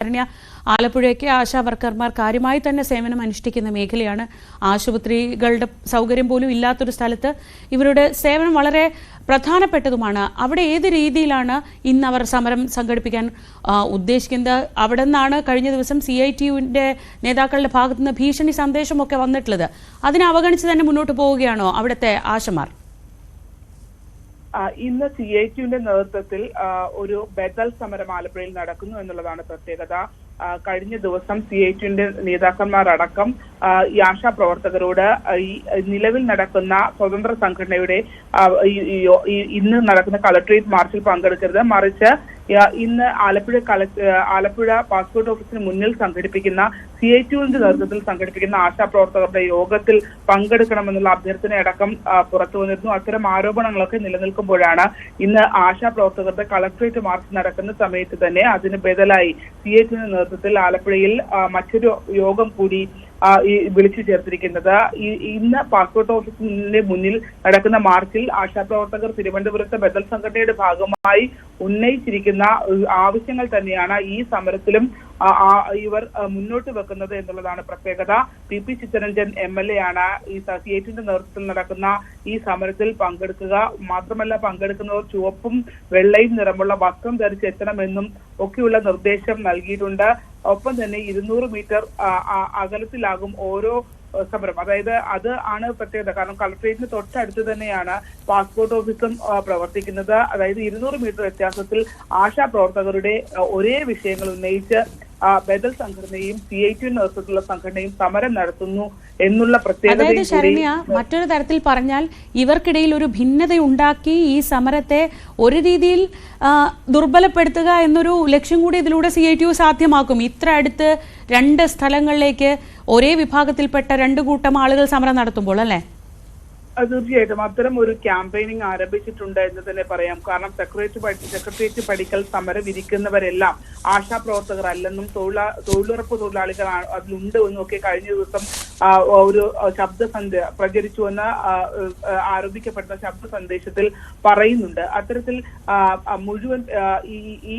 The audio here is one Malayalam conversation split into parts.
ശരണ്യ ആലപ്പുഴയ്ക്ക് ആശാ വർക്കർമാർ കാര്യമായി തന്നെ സേവനം അനുഷ്ഠിക്കുന്ന മേഖലയാണ്. ആശുപത്രികളുടെ സൗകര്യം പോലും ഇല്ലാത്തൊരു സ്ഥലത്ത് ഇവരുടെ സേവനം വളരെ പ്രധാനപ്പെട്ടതുമാണ്. അവിടെ ഏത് രീതിയിലാണ് ഇന്ന് അവർ സമരം സംഘടിപ്പിക്കാൻ ഉദ്ദേശിക്കുന്നത്? അവിടെ നിന്നാണ് കഴിഞ്ഞ ദിവസം സി ഐ ടി യുവിന്റെ നേതാക്കളുടെ ഭാഗത്തുനിന്ന് ഭീഷണി സന്ദേശമൊക്കെ വന്നിട്ടുള്ളത്. അതിനെ അവഗണിച്ച് തന്നെ മുന്നോട്ട് പോവുകയാണോ അവിടുത്തെ ആശമാർ? ഇന്ന് സി ഐ ടിയുടെ നേതൃത്വത്തിൽ ഒരു ബദൽ സമരം ആലപ്പുഴയിൽ നടക്കുന്നു എന്നുള്ളതാണ് പ്രത്യേകത. കഴിഞ്ഞ ദിവസം സി ഐ ടിയുടെ നേതാക്കന്മാരടക്കം ഈ ആശാ പ്രവർത്തകരോട് ഈ നിലവിൽ നടക്കുന്ന സ്വതന്ത്ര സംഘടനയുടെ ഇന്ന് നടക്കുന്ന കളക്ട്രേറ്റ് മാർച്ചിൽ പങ്കെടുക്കരുത്. മറിച്ച് ഇന്ന് ആലപ്പുഴ ആലപ്പുഴ പാസ്പോർട്ട് ഓഫീസിന് മുന്നിൽ സംഘടിപ്പിക്കുന്ന സി ഐ ടിയുവിന്റെ നേതൃത്വത്തിൽ സംഘടിപ്പിക്കുന്ന ആശാ പ്രവർത്തകരുടെ യോഗത്തിൽ പങ്കെടുക്കണമെന്നുള്ള അഭ്യർത്ഥനയടക്കം പുറത്തു വന്നിരുന്നു. അത്തരം ആരോപണങ്ങളൊക്കെ നിലനിൽക്കുമ്പോഴാണ് ഇന്ന് ആശാ പ്രവർത്തകരുടെ കളക്ടറേറ്റ് മാർച്ച് നടക്കുന്ന സമയത്ത് തന്നെ അതിന് ബദലായി സി ഐ ടിയുടെ നേതൃത്വത്തിൽ ആലപ്പുഴയിൽ മറ്റൊരു യോഗം കൂടി ഈ വിളിച്ചു ചേർത്തിരിക്കുന്നത്. ഇന്ന് പാസ്പോർട്ട് ഓഫീസിന്റെ മുന്നിൽ നടക്കുന്ന മാർച്ചിൽ ആശാപ്രവർത്തകർ തിരുവനന്തപുരത്തെ ബദൽ സംഘടനയുടെ ഭാഗമായി ഉന്നയിച്ചിരിക്കുന്ന ആവശ്യങ്ങൾ തന്നെയാണ് ഈ സമരത്തിലും ഇവർ മുന്നോട്ട് വെക്കുന്നത് എന്നുള്ളതാണ് പ്രത്യേകത. P P Chittaranjan M L A ആണ് ഈ സിയേറ്റിന്റെ നേതൃത്വത്തിൽ നടക്കുന്ന ഈ സമരത്തിൽ പങ്കെടുക്കുക. മാത്രമല്ല പങ്കെടുക്കുന്നവർ ചുവപ്പും വെള്ളയും നിറമുള്ള വസ്ത്രം ധരിച്ചെത്തണമെന്നും ഒക്കെയുള്ള നിർദ്ദേശം നൽകിയിട്ടുണ്ട്. ഒപ്പം തന്നെ ഇരുന്നൂറ് മീറ്റർ അകലത്തിലാകും ഓരോ സമരം. അതായത് അത് ആണ് പ്രത്യേകത. കാരണം കളക്ട്രേറ്റിന് തൊട്ടടുത്ത് തന്നെയാണ് പാസ്പോർട്ട് ഓഫീസും പ്രവർത്തിക്കുന്നത്. അതായത് ഇരുന്നൂറ് മീറ്റർ വ്യത്യാസത്തിൽ ആശാ പ്രവർത്തകരുടെ ഒരേ വിഷയങ്ങൾ ഉന്നയിച്ച് ബദൽ സംഘടനയും സി ഐ ടി നേതൃത്വത്തിലുള്ള സംഘടനയും സമരം നടത്തുന്നു എന്നുള്ള കൂടി ശരണ്യ മറ്റൊരു തരത്തിൽ പറഞ്ഞാൽ ഇവർക്കിടയിൽ ഒരു ഭിന്നത ഉണ്ടാക്കി ഈ സമരത്തെ ഒരു രീതിയിൽ ദുർബലപ്പെടുത്തുക എന്നൊരു ലക്ഷ്യം കൂടി ഇതിലൂടെ സി ഐ ടി യു സാധ്യമാക്കും. ഇത്ര അടുത്ത് രണ്ട് സ്ഥലങ്ങളിലേക്ക് ഒരേ വിഭാഗത്തിൽപ്പെട്ട രണ്ട് കൂട്ടം ആളുകൾ സമരം നടത്തുമ്പോൾ അല്ലേ? തീർച്ചയായിട്ടും. അത്തരം ഒരു ക്യാമ്പയിനിങ് ആരംഭിച്ചിട്ടുണ്ട് എന്ന് തന്നെ പറയാം. കാരണം സെക്രട്ടറി സെക്രട്ടേറിയറ്റ് പഠിക്കൽ സമരം ഇരിക്കുന്നവരെല്ലാം ആശാപ്രവർത്തകർ അല്ലെന്നും തൊഴിലാ തൊഴിലുറപ്പ് തൊഴിലാളികൾ അതിലുണ്ട് എന്നും ഒക്കെ കഴിഞ്ഞ ദിവസം ഒരു ശബ്ദ സന്ദേശ പ്രചരിച്ചുവെന്ന് ആ, ആ, ആരോപിക്കപ്പെടുന്ന ശബ്ദ സന്ദേശത്തിൽ പറയുന്നുണ്ട്. അത്തരത്തിൽ മുഴുവൻ ഈ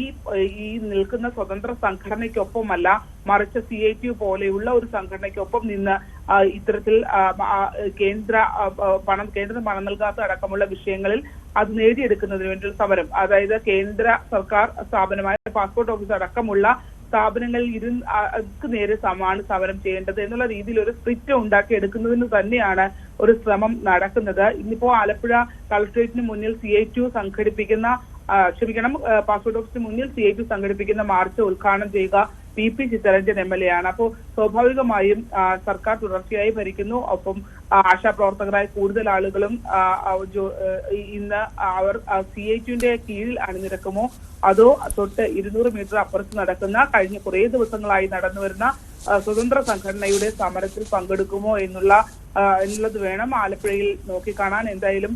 ഈ നിൽക്കുന്ന സ്വതന്ത്ര സംഘടനയ്ക്കൊപ്പമല്ല മറിച്ച് സി ഐ ടി പോലെയുള്ള ഒരു സംഘടനയ്ക്കൊപ്പം നിന്ന് ഇത്തരത്തിൽ കേന്ദ്ര പണം കേന്ദ്രം പണം നൽകാത്ത അടക്കമുള്ള വിഷയങ്ങളിൽ അത് നേടിയെടുക്കുന്നതിന് വേണ്ടിയുള്ള സമരം. അതായത് കേന്ദ്ര സർക്കാർ സ്ഥാപനമായ പാസ്പോർട്ട് ഓഫീസ് അടക്കമുള്ള സ്ഥാപനങ്ങളിൽ ഇരുന്ന് അതിക്ക് നേരെ സമാണ് സമരം ചെയ്യേണ്ടത് എന്നുള്ള രീതിയിൽ ഒരു സ്പ്രിറ്റ് ഉണ്ടാക്കി എടുക്കുന്നതിന് തന്നെയാണ് ഒരു ശ്രമം നടക്കുന്നത്. ഇന്നിപ്പോ ആലപ്പുഴ കളക്ട്രേറ്റിന് മുന്നിൽ സി ഐ ടു സംഘടിപ്പിക്കുന്ന ക്ഷമിക്കണം പാസ്പോർട്ട് ഓഫീസിന് മുന്നിൽ സി ഐ ടു സംഘടിപ്പിക്കുന്ന മാർച്ച് ഉദ്ഘാടനം ചെയ്യുക P P Chittaranjan M L A ആണ്. അപ്പോൾ സ്വാഭാവികമായും സർക്കാർ തുടർച്ചയായി ഭരിക്കുന്നു. ഒപ്പം ആശാപ്രവർത്തകരായ കൂടുതൽ ആളുകളും ഇന്ന് അവർ സി ഐ ടിയുടെ കീഴിൽ അണിനിരക്കുമോ? അതോ തൊട്ട് ഇരുന്നൂറ് മീറ്റർ അപ്പുറത്ത് നടക്കുന്ന കഴിഞ്ഞ കുറേ ദിവസങ്ങളായി നടന്നു വരുന്ന ആ, സ്വതന്ത്ര സംഘടനയുടെ സമരത്തിൽ പങ്കെടുക്കുമോ എന്നുള്ള എന്നുള്ളത് വേണം ആലപ്പുഴയിൽ നോക്കിക്കാണാൻ എന്തായാലും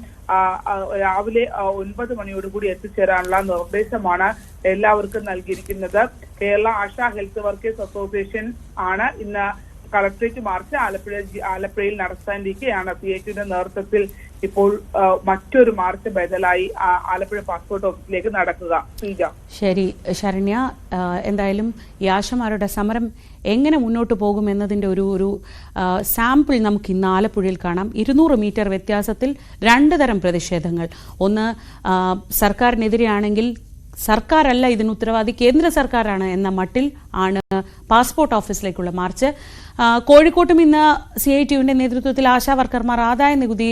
രാവിലെ ഒൻപത് മണിയോടുകൂടി എത്തിച്ചേരാനുള്ള നിർദ്ദേശമാണ് എല്ലാവർക്കും നൽകിയിരിക്കുന്നത്. Kerala Asha health workers association ആണ് ഇന്ന് കളക്ട്രേറ്റ് മാർച്ച് ആലപ്പുഴ ആലപ്പുഴയിൽ നടത്താനിരിക്കെയാണ്. പി എച്ചിന്റെ നേതൃത്വത്തിൽ ഇപ്പോൾ മറ്റൊരു മാർച്ച് ബദലായി ആലപ്പുഴ പാസ്പോർട്ട് ഓഫീസിലേക്ക് നടക്കുക. ശരി ശരണ്യ. എന്തായാലും ഈ ആശമാരുടെ സമരം എങ്ങനെ മുന്നോട്ട് പോകും എന്നതിന്റെ ഒരു ഒരു സാമ്പിൾ നമുക്ക് ഇന്ന് ആലപ്പുഴയിൽ കാണാം. ഇരുന്നൂറ് മീറ്റർ വ്യത്യാസത്തിൽ രണ്ട് തരം പ്രതിഷേധങ്ങൾ. ഒന്ന് സർക്കാരിനെതിരെയാണെങ്കിൽ സർക്കാരല്ല ഇതിന് ഉത്തരവാദി കേന്ദ്ര സർക്കാരാണ് എന്ന മട്ടിൽ ആണ് പാസ്പോർട്ട് ഓഫീസിലേക്കുള്ള മാർച്ച്. കോഴിക്കോട്ടും ഇന്ന് സി ഐ ടിയുവിന്റെ നേതൃത്വത്തിൽ ആശാ വർക്കർമാർ ആദായ നികുതി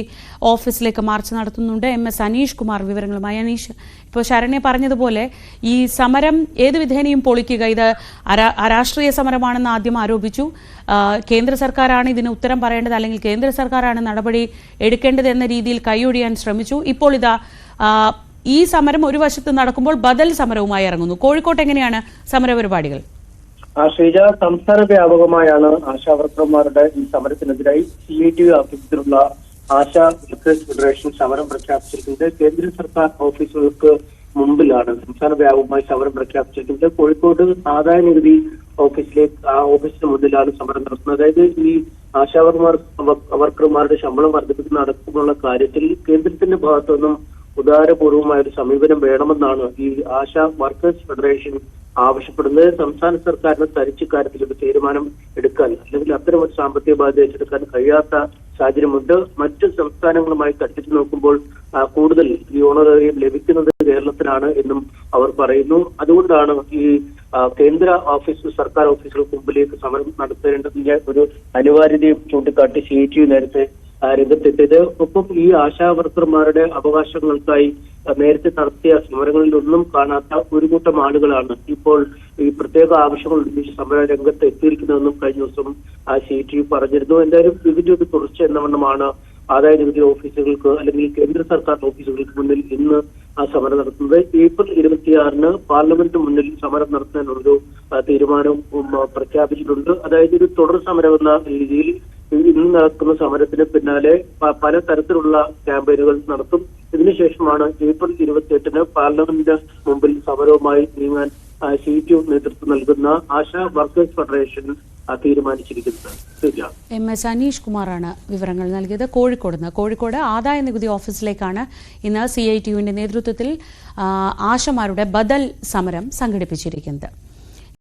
ഓഫീസിലേക്ക് മാർച്ച് നടത്തുന്നുണ്ട്. എം എസ് അനീഷ് കുമാർ വിവരങ്ങളുമായി. അനീഷ് ഇപ്പോൾ ശരണ്യ പറഞ്ഞതുപോലെ ഈ സമരം ഏത് വിധേനയും പൊളിക്കുക ഇത് അരാഷ്ട്രീയ സമരമാണെന്ന് ആദ്യം ആരോപിച്ചു. കേന്ദ്ര സർക്കാരാണ് ഇതിന് ഉത്തരം പറയേണ്ടത് അല്ലെങ്കിൽ കേന്ദ്ര സർക്കാരാണ് നടപടി എടുക്കേണ്ടത് എന്ന രീതിയിൽ കൈയൊഴിയാൻ ശ്രമിച്ചു. ഇപ്പോൾ ഇതാ ഈ സമരം ഒരു വശത്ത് നടക്കുമ്പോൾ ബദൽ സമരവുമായി ഇറങ്ങുന്നു. കോഴിക്കോട്ട് എങ്ങനെയാണ് സമരപരിപാടികൾ? ശ്രീജ സംസ്ഥാന വ്യാപകമായാണ് ആശാ വർക്കർമാരുടെ ഈ സമരത്തിനെതിരായി സി ഐ ടി ഓഫീസിലുള്ള ആശാ വർക്കേഴ്സ് ഫെഡറേഷൻ സമരം പ്രഖ്യാപിച്ചിരിക്കുന്നത്. കേന്ദ്ര സർക്കാർ ഓഫീസുകൾക്ക് മുമ്പിലാണ് സംസ്ഥാന വ്യാപകമായി സമരം പ്രഖ്യാപിച്ചിരിക്കുന്നത്. കോഴിക്കോട് ആദായ നികുതി ഓഫീസിലെ ആ ഓഫീസിന് മുന്നിലാണ് സമരം നടത്തുന്നത്. അതായത് ഈ ആശാവർമാർ വർക്കർമാരുടെ ശമ്പളം വർദ്ധിപ്പിക്കുന്ന അടക്കമുള്ള കാര്യത്തിൽ കേന്ദ്രത്തിന്റെ ഭാഗത്തുനിന്നും ഉദാരപൂർവമായ ഒരു സമീപനം വേണമെന്നാണ് ഈ ആശാ വർക്കേഴ്സ് ഫെഡറേഷൻ ആവശ്യപ്പെടുന്നത് സംസ്ഥാന സർക്കാരിന് തനിച്ച് കാര്യത്തിൽ ഒരു തീരുമാനം എടുക്കാൻ അല്ലെങ്കിൽ അത്തരം ഒരു സാമ്പത്തിക ബാധ്യത ഏറ്റെടുക്കാൻ കഴിയാത്ത സാഹചര്യമുണ്ട്. മറ്റ് സംസ്ഥാനങ്ങളുമായി തട്ടിച്ചു നോക്കുമ്പോൾ കൂടുതൽ ഈ ഓണറേറിയം ലഭിക്കുന്നത് കേരളത്തിലാണ് എന്നും അവർ പറയുന്നു. അതുകൊണ്ടാണ് ഈ കേന്ദ്ര ഓഫീസ് സർക്കാർ ഓഫീസുകൾക്ക് മുമ്പിലേക്ക് സമരം നടത്തേണ്ടതിന്റെ ഒരു അനിവാര്യതയും ചൂണ്ടിക്കാട്ടി സി നേരത്തെ രംഗത്തെത്തിയത്. ഒപ്പം ഈ ആശാവർക്കർമാരുടെ അവകാശങ്ങൾക്കായി നേരത്തെ നടത്തിയ സമരങ്ങളിലൊന്നും കാണാത്ത ഒരു കൂട്ടം ആളുകളാണ് ഇപ്പോൾ ഈ പ്രത്യേക ആവശ്യങ്ങൾ ഉന്നയിച്ച് സമര രംഗത്ത് എത്തിയിരിക്കുന്നതെന്നും കഴിഞ്ഞ ദിവസം ആ സി ടി പറഞ്ഞിരുന്നു. എന്തായാലും ഇതിന്റെ ഒരു തുടർച്ച എന്നവണ്ണമാണ് ആദായ നികുതി ഓഫീസുകൾക്ക് അല്ലെങ്കിൽ കേന്ദ്ര സർക്കാർ ഓഫീസുകൾക്ക് മുന്നിൽ ഇന്ന് ആ സമരം നടത്തുന്നത്. ഏപ്രിൽ ഇരുപത്തിയാറിന് പാർലമെന്റ് മുന്നിൽ സമരം നടത്താനുള്ളൊരു തീരുമാനം പ്രഖ്യാപിച്ചിട്ടുണ്ട്. അതായത് ഒരു തുടർ സമരം എന്ന രീതിയിൽ ഇന്ന് നടക്കുന്ന സമരത്തിന് പിന്നാലെ പല തരത്തിലുള്ള ക്യാമ്പയിനുകൾ നടത്തും. ഇതിനുശേഷമാണ് ഏപ്രിൽ ഇരുപത്തിയെട്ടിന് പാർലമെന്റ് മുമ്പിൽ സമരവുമായി നീങ്ങാൻ സി ടി നേതൃത്വം നൽകുന്ന Asha workers federation M. S. Aneesh കുമാറാണ് വിവരങ്ങൾ നൽകിയത്. കോഴിക്കോട് നിന്ന് കോഴിക്കോട് ആദായ നികുതി ഓഫീസിലേക്കാണ് ഇന്ന് സി ഐ ടി യുവിന്റെ നേതൃത്വത്തിൽ ആശമാരുടെ ബദൽ സമരം സംഘടിപ്പിച്ചിരിക്കുന്നത്.